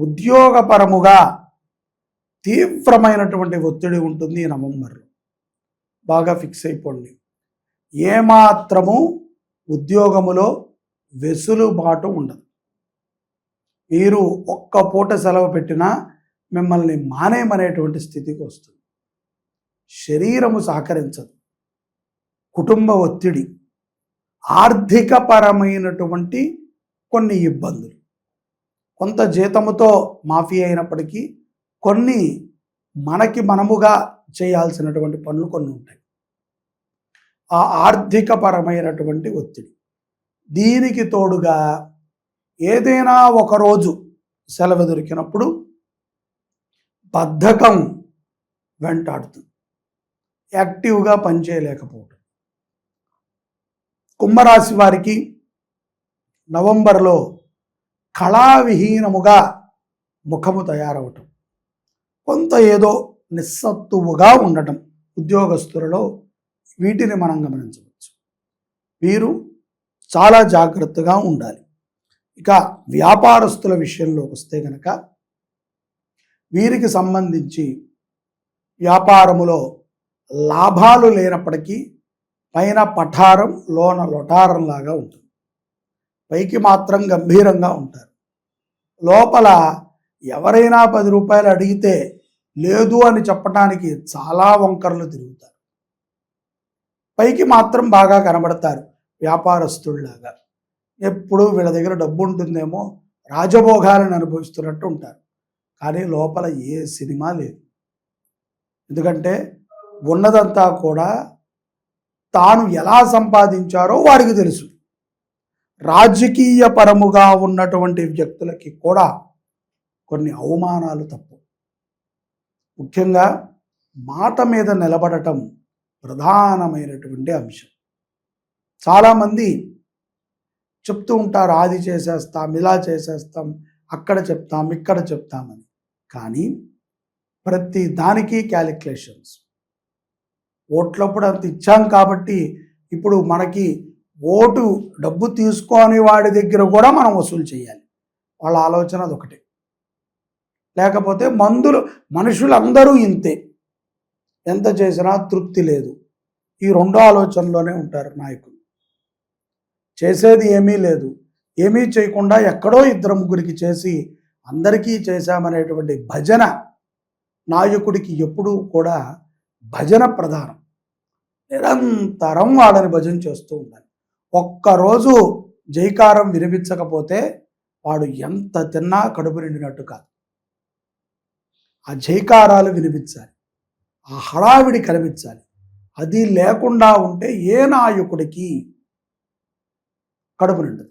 ఉద్యోగపరముగా తీవ్రమైనటువంటి ఒత్తిడి ఉంటుంది ఈ నవంబర్లో. బాగా ఫిక్స్ అయిపోండి. ఏమాత్రము ఉద్యోగములో వెసులుబాటు ఉండదు. మీరు ఒక్క పూట సెలవు పెట్టినా మిమ్మల్ని మానేమనేటువంటి స్థితికి వస్తుంది. శరీరము సహకరించదు. కుటుంబ ఒత్తిడి ఆర్థికపరమైనటువంటి కొన్ని ఇబ్బందులు. కొంత జీతముతో మాఫీ అయినప్పటికీ కొన్ని మనకి మనముగా చేయాల్సినటువంటి పనులు కొన్ని ఉంటాయి. ఆ ఆర్థికపరమైనటువంటి ఒత్తిడి. దీనికి తోడుగా ఏదైనా ఒకరోజు సెలవు దొరికినప్పుడు బద్ధకం వెంటాడుతుంది. యాక్టివ్గా పనిచేయలేకపోవడం కుంభరాశి వారికి నవంబర్లో కళావిహీనముగా ముఖము తయారవటం. కొంత ఏదో నిస్సత్తువుగా ఉండటం ఉద్యోగస్తులలో వీటిని మనం గమనించవచ్చు. వీరు చాలా జాగ్రత్తగా ఉండాలి. ఇక వ్యాపారస్తుల విషయంలోకి వస్తే గనక వీరికి సంబంధించి వ్యాపారములో లాభాలు లేనప్పటికీ పైన పఠారం లోన లొటారం లాగా ఉంటుంది. పైకి మాత్రం గంభీరంగా ఉంటారు. లోపల ఎవరైనా పది రూపాయలు అడిగితే లేదు అని చెప్పడానికి చాలా వంకరలు తిరుగుతారు. పైకి మాత్రం బాగా కనబడతారు వ్యాపారస్తుల్లాగా. ఎప్పుడు వీళ్ళ దగ్గర డబ్బు ఉంటుందేమో రాజభోగాలను అనుభవిస్తున్నట్టు ఉంటారు. కానీ లోపల ఏ సినిమా లేదు. ఎందుకంటే ఉన్నదంతా కూడా తాను ఎలా సంపాదించారో వారికి తెలుసు. రాజకీయ పరముగా ఉన్నటువంటి వ్యక్తులకి కూడా కొన్ని అవమానాలు తప్పు. ముఖ్యంగా మాట మీద నిలబడటం ప్రధానమైనటువంటి అంశం. చాలామంది చెప్తూ ఉంటారు అది చేసేస్తాం ఇలా చేసేస్తాం అక్కడ చెప్తాం ఇక్కడ చెప్తామని కానీ ప్రతి దానికి క్యాలిక్యులేషన్స్ ఓట్లప్పుడు అంత ఇచ్చాం కాబట్టి ఇప్పుడు మనకి ఓటు డబ్బు తీసుకొని వాడి దగ్గర కూడా మనం వసూలు చేయాలి. వాళ్ళ ఆలోచన అదొకటే. లేకపోతే మందులు మనుషులందరూ ఇంతే. ఎంత చేసినా తృప్తి లేదు. ఈ రెండో ఆలోచనలోనే ఉంటారు నాయకులు. చేసేది ఏమీ లేదు. ఏమీ చేయకుండా ఎక్కడో ఇద్దరు ముగ్గురికి చేసి అందరికీ చేశామనేటువంటి భజన నాయకుడికి ఎప్పుడూ కూడా భజన ప్రధానం. నిరంతరం వాళ్ళని భజన చేస్తూ ఉండాలి. ఒక్కరోజు జైకారం వినిపించకపోతే వాడు ఎంత తిన్నా కడుపు నిండినట్టు కాదు. ఆ జైకారాలు వినిపించాలి ఆ హడావిడి కనిపించాలి అది లేకుండా ఉంటే ఏ నాయకుడికి కడుపు నిండదు.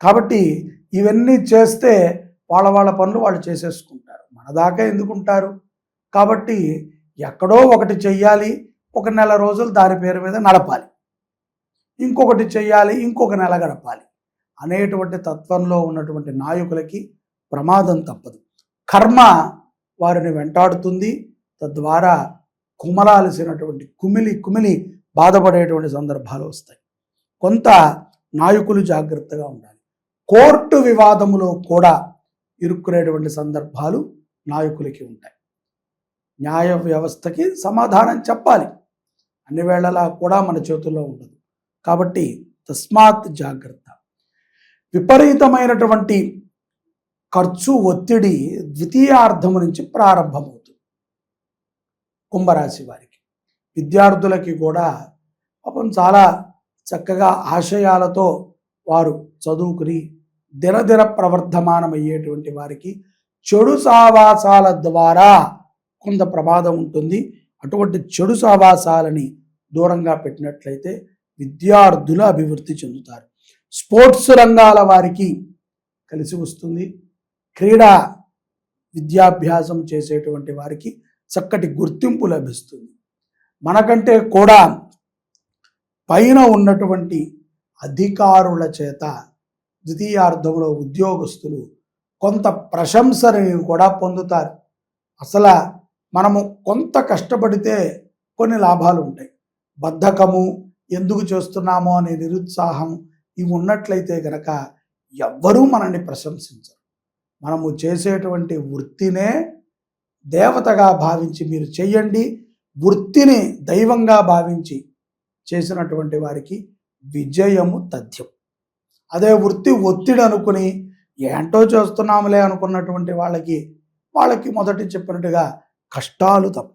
కాబట్టి ఇవన్నీ చేస్తే వాళ్ళ వాళ్ళ పనులు వాళ్ళు చేసేసుకుంటారు. మన దాకా ఎందుకుంటారు? కాబట్టి ఎక్కడో ఒకటి చెయ్యాలి. ఒక నెల రోజులు దాని పేరు మీద నడపాలి. ఇంకొకటి చేయాలి ఇంకొక నెల గడపాలి అనేటువంటి తత్వంలో ఉన్నటువంటి నాయకులకి ప్రమాదం తప్పదు. కర్మ వారిని వెంటాడుతుంది. తద్వారా కుమలాల్సినటువంటి కుమిలి కుమిలి బాధపడేటువంటి సందర్భాలు వస్తాయి. కొంత నాయకులు జాగ్రత్తగా ఉండాలి. కోర్టు వివాదములో కూడా ఇరుక్కునేటువంటి సందర్భాలు నాయకులకి ఉంటాయి. న్యాయ వ్యవస్థకి సమాధానం చెప్పాలి. అన్ని వేళలా కూడా మన చేతుల్లో ఉండదు. కాబట్టి తస్మాత్ జాగ్రత్త. విపరీతమైనటువంటి ఖర్చు ఒత్తిడి ద్వితీయార్థము నుంచి ప్రారంభమవుతుంది కుంభరాశి వారికి. విద్యార్థులకి కూడా పాపం చాలా చక్కగా ఆశయాలతో వారు చదువుకుని దినదిన ప్రవర్ధమానమయ్యేటువంటి వారికి చెడు సావాసాల ద్వారా కొంత ప్రమాదం ఉంటుంది. అటువంటి చెడు సావాసాలని దూరంగా పెట్టినట్లయితే విద్యార్థులు అభివృద్ధి చెందుతారు. స్పోర్ట్స్ రంగాల వారికి కలిసి వస్తుంది. క్రీడా విద్యాభ్యాసం చేసేటువంటి వారికి చక్కటి గుర్తింపు లభిస్తుంది. మనకంటే కూడా పైన ఉన్నటువంటి అధికారుల చేత ద్వితీయార్థంలో ఉద్యోగస్తులు కొంత ప్రశంసని కూడా పొందుతారు. అసలు మనము కొంత కష్టపడితే కొన్ని లాభాలు ఉంటాయి. బద్ధకము ఎందుకు చేస్తున్నామో అనే నిరుత్సాహం ఇవి ఉన్నట్లయితే గనక ఎవ్వరూ మనల్ని ప్రశంసించరు. మనము చేసేటువంటి వృత్తినే దేవతగా భావించి మీరు చెయ్యండి వృత్తిని దైవంగా భావించి చేసినటువంటి వారికి విజయము తథ్యం. అదే వృత్తి ఒత్తిడి అనుకుని ఏంటో చేస్తున్నాములే అనుకున్నటువంటి వాళ్ళకి వాళ్ళకి మొదటి చెప్పినట్టుగా కష్టాలు తప్పు.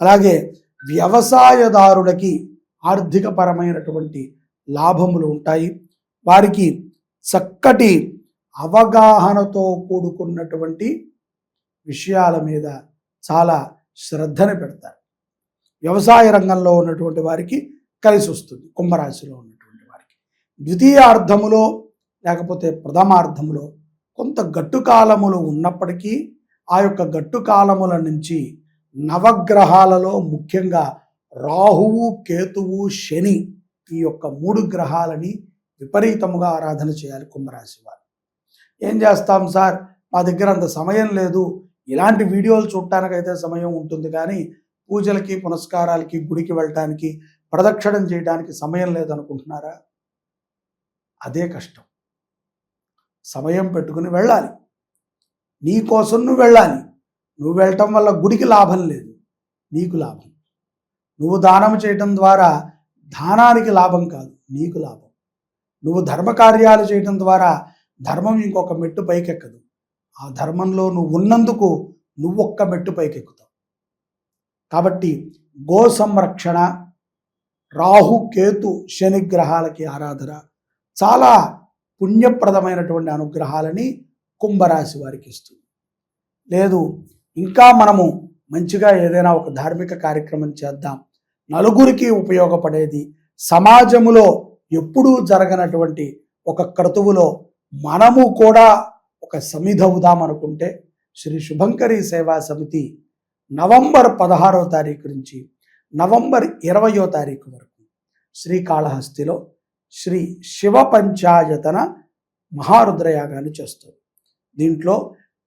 అలాగే వ్యవసాయదారులకి ఆర్థికపరమైనటువంటి లాభములు ఉంటాయి. వారికి చక్కటి అవగాహనతో కూడుకున్నటువంటి విషయాల మీద చాలా శ్రద్ధని పెడతారు. వ్యవసాయ రంగంలో ఉన్నటువంటి వారికి కలిసి వస్తుంది. కుంభరాశిలో ఉన్నటువంటి వారికి. ద్వితీయార్థములో లేకపోతే ప్రథమార్థములో కొంత గట్టు కాలములు ఉన్నప్పటికీ ఆ యొక్క గట్టు కాలముల నుంచి నవగ్రహాలలో ముఖ్యంగా రాహువు కేతువు శని ఈ యొక్క మూడు గ్రహాలని విపరీతముగా ఆరాధన చేయాలి కుంభరాశి వారు. ఏం చేస్తాం సార్? మా దగ్గర అంత సమయం లేదు. ఇలాంటి వీడియోలు చూడటానికైతే సమయం ఉంటుంది కానీ పూజలకి పునస్కారాలకి గుడికి వెళ్ళటానికి ప్రదక్షిణం చేయడానికి సమయం లేదనుకుంటున్నారా? అదే కష్టం. సమయం పెట్టుకుని వెళ్ళాలి. నీ కోసం నువ్వు వెళ్ళాలి. నువ్వు వెళ్ళటం వల్ల గుడికి లాభం లేదు. నీకు లాభం. నువ్వు దానం చేయటం ద్వారా దానానికి లాభం కాదు నీకు లాభం. నువ్వు ధర్మ కార్యాలు చేయటం ద్వారా ధర్మం ఇంకొక మెట్టు పైకెక్కదు. ఆ ధర్మంలో నువ్వు ఉన్నందుకు నువ్వు ఒక్క మెట్టు పైకెక్కుతావు. కాబట్టి గో సంరక్షణ రాహు కేతు శని గ్రహాలకి ఆరాధన చాలా పుణ్యప్రదమైనటువంటి అనుగ్రహాలని కుంభరాశి వారికి ఇస్తుంది. లేదు ఇంకా మనము మంచిగా ఏదైనా ఒక ధార్మిక కార్యక్రమం చేద్దాం. నలుగురికి ఉపయోగపడేది సమాజములో ఎప్పుడూ జరగనటువంటి ఒక క్రతువులో మనము కూడా ఒక సమిధవుదాం అనుకుంటే శ్రీ శుభంకరి సేవా సమితి నవంబర్ పదహారవ తారీఖు నుంచి నవంబర్ ఇరవయో తారీఖు వరకు శ్రీకాళహస్తిలో శ్రీ శివ పంచాయతన మహారుద్రయాగాన్ని చేస్తుంది. దీంట్లో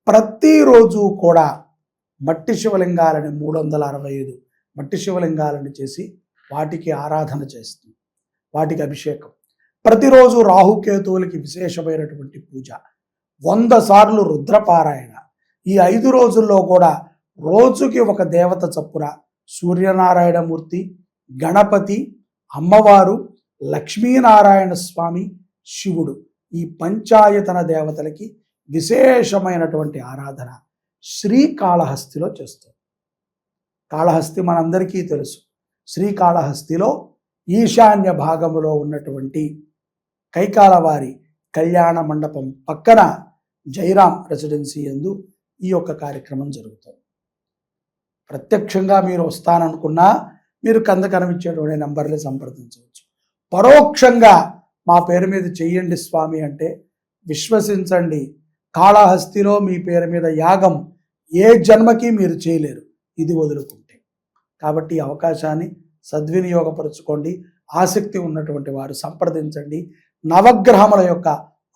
ప్రతిరోజు కూడా మట్టి శివలింగాలని మూడు వందల అరవై ఐదు మట్టి శివలింగాలను చేసి వాటికి ఆరాధన చేస్తుంది. వాటికి అభిషేకం. ప్రతిరోజు రాహుకేతువులకి విశేషమైనటువంటి పూజ. వంద సార్లు రుద్రపారాయణ. ఈ ఐదు రోజుల్లో కూడా రోజుకి ఒక దేవత చప్పున సూర్యనారాయణమూర్తి గణపతి అమ్మవారు లక్ష్మీనారాయణ స్వామి శివుడు ఈ పంచాయతన దేవతలకి విశేషమైనటువంటి ఆరాధన. శ్రీకాళహస్తిలో చేస్తారు కాళహస్తి మనందరికీ తెలుసు. శ్రీకాళహస్తిలో ఈశాన్య భాగములో ఉన్నటువంటి కైకాలవారి కళ్యాణ మండపం పక్కన జైరాం రెసిడెన్సీ ఎందు ఈ యొక్క కార్యక్రమం జరుగుతుంది ప్రత్యక్షంగా మీరు వస్తాననుకున్నా మీరు కంద కనిపించేటువంటి నంబర్లు సంప్రదించవచ్చు. పరోక్షంగా మా పేరు మీద చెయ్యండి స్వామి అంటే విశ్వసించండి. కాళహస్తిలో మీ పేరు మీద యాగం ఏ జన్మకి మీరు చేయలేరు. ఇది వదులుకుంటే. కాబట్టి ఈ అవకాశాన్ని సద్వినియోగపరచుకోండి. ఆసక్తి ఉన్నటువంటి వారు సంప్రదించండి. నవగ్రహముల యొక్క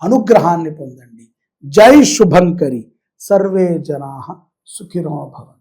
అనుగ్రహాన్ని పొందండి. జై శుభంకరి. సర్వే జనా సుఖినో భవంతు.